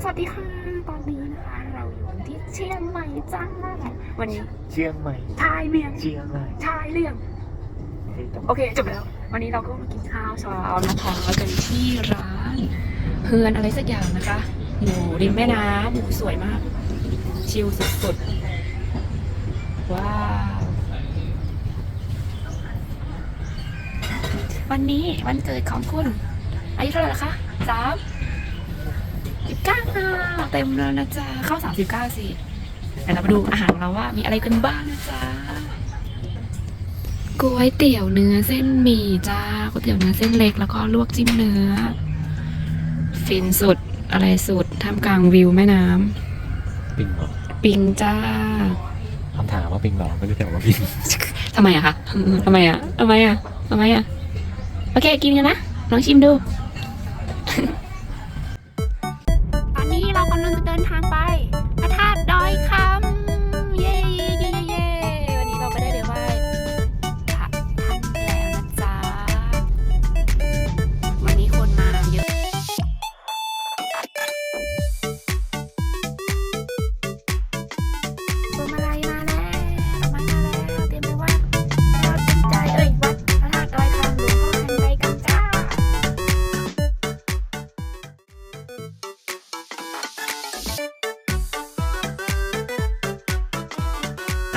สวัสดีค่ะ ตอนนี้นะคะ เราอยู่ที่เชียงใหม่จ้าวันนี้เชียงใหม่ชายเมียงเชียงใหม่ชายเลี่ยงโอเคจบแล้ว วันนี้เราก็มากินข้าวเช้านะคะกันที่ร้านเฮือนอะไรสักอย่างนะคะ อยู่ริมแม่น้ำอยู่สวยมาก ชิลสุดๆ ว้าว วันนี้วันเกิดของคุณอายุเท่าไหร่ละคะสาม สิบเก้าเต็มแล้วนะจ๊ะ เข้าสามสิบเก้าสิเดี๋ยวเรามาดูอาหารของเราว่ามีอะไรกันบ้างนะจ๊ะก๋วยเตี๋ยวเนื้อเส้นหมี่จ้าก๋วยเตี๋ยวเนื้อเส้นเล็กแล้วก็ลวกจิ้มเนื้อ ฟินสุดอะไรสุดท่ามกลางวิวแม่น้ปิงบอกำปิงจ้าคำถามว่าปิงบอกไม่รู้แต่ว่าปิงทำไมอะคะทำไมอะทำไมอะทำไมอะโอเคกินกันนะลองชิมดู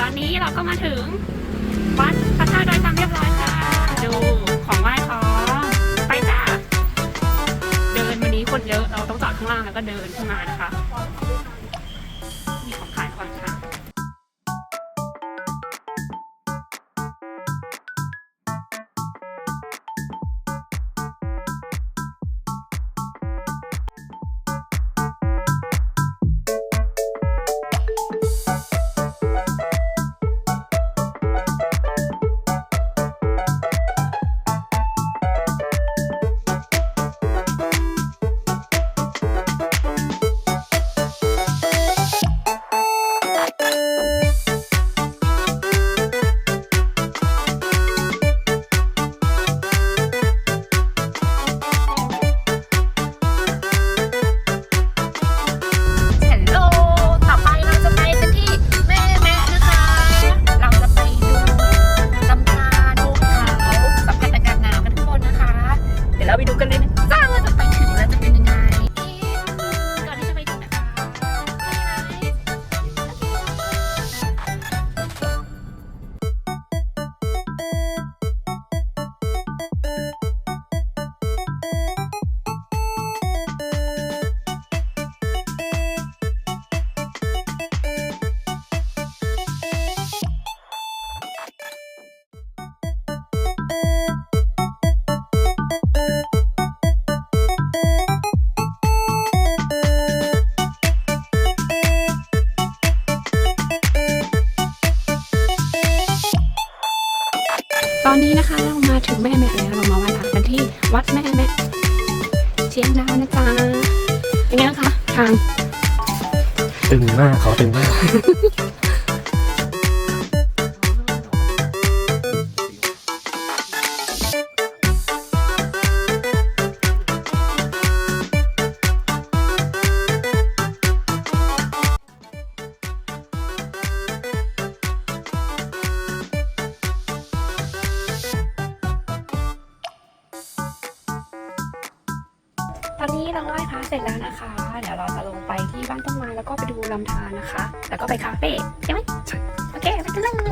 อนนี้เราก็มาถึงวัดพระธาตุดอยคำเรียบร้อยค่ะ ดูของไหว้ของไปจ้าเดินวันนี้คนเยอะเราต้องจอดข้างล่างแล้วก็เดินขึ้นมานะคะ มาถึงแม่แม่แล้วเรามาไหว้พระกันที่วัดแม่แม่เชียงดาวนะจ๊ะเป็นไงบ้างคะทาง ตึงมากเขาตึงมาก อนนี้เราไหว้พระเสร็จแล้วนะคะ เดี๋ยวเราจะลงไปที่บ้านต้นไม้แล้วก็ไปดูลำธารนะคะ แล้วก็ไปคาเฟ่ใช่ไหมใช่โอเคไปกันเลยตอน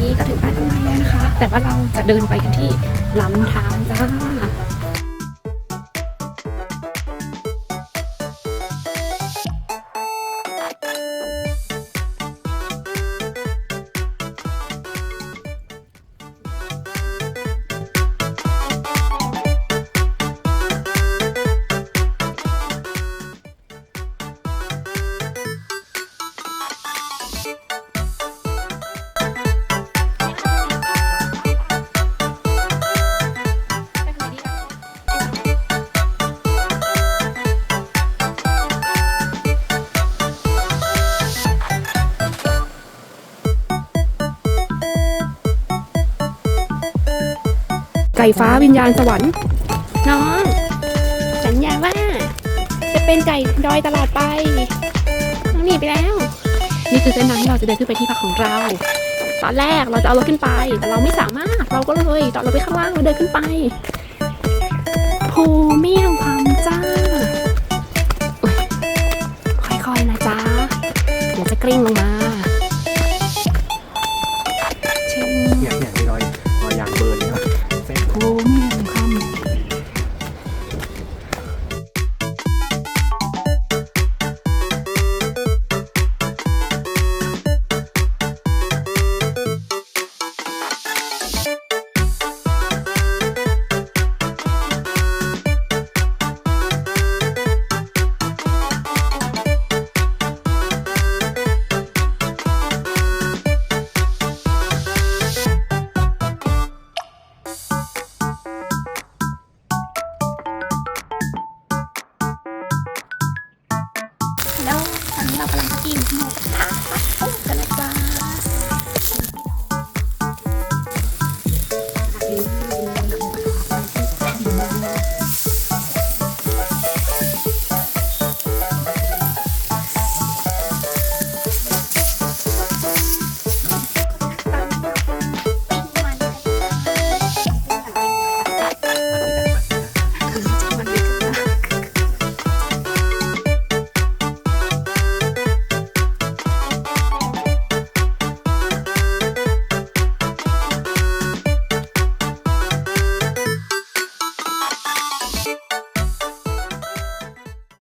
นี้ก็ถึงบ้านต้นไม้แล้วนะคะ แต่ว่าเราจะเดินไปกันที่ลำธารจ้า ไก่ฟ้าวิญญาณสวรรค์น้อง สัญญาว่า จะเป็นไก่ดอยตลอดไปน้องหนีไปแล้ว นี่คือเส้นทางที่เราจะเดินขึ้นไปที่พักของเรา ตอนแรกเราจะเอารถขึ้นไป แต่เราไม่สามารถเราก็เลยตอนเราไปข้างล่างเราเดินขึ้นไปภูเมี่ยงคำจ้าอุ๊ยค่อยๆนะจ๊ะเดี๋ยวจะกลิ้งลงมา